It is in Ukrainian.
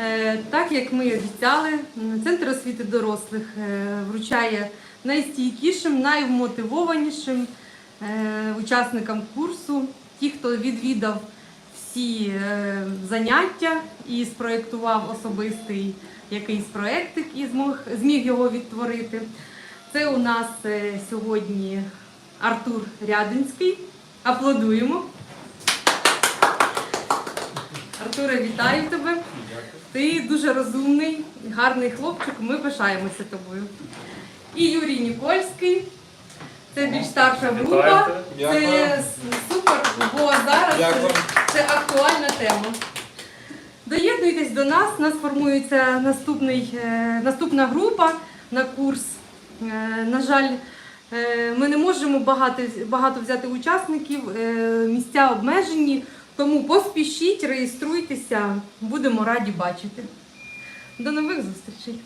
Е, Так як ми обіцяли, центр освіти дорослих е, вручає найстійкішим, найвмотивованішим е, учасникам курсу, ті, хто відвідав всі заняття і спроєктував особистий якийсь проєктик і зміг його відтворити. Це у нас сьогодні Артур Рядинський. Аплодуємо. Артуре, вітаю тебе. Ти дуже розумний, гарний хлопчик, ми пишаємося тобою. І Юрій Нікольський. Це більш старша група. Це супер, бо зараз це актуальна тема. Доєднуйтесь до нас, у нас формується наступний, е, наступна група на курс. Е, на жаль, е, ми не можемо багато, багато взяти учасників, місця обмежені, тому поспішіть, реєструйтеся, будемо раді бачити. До нових зустрічей!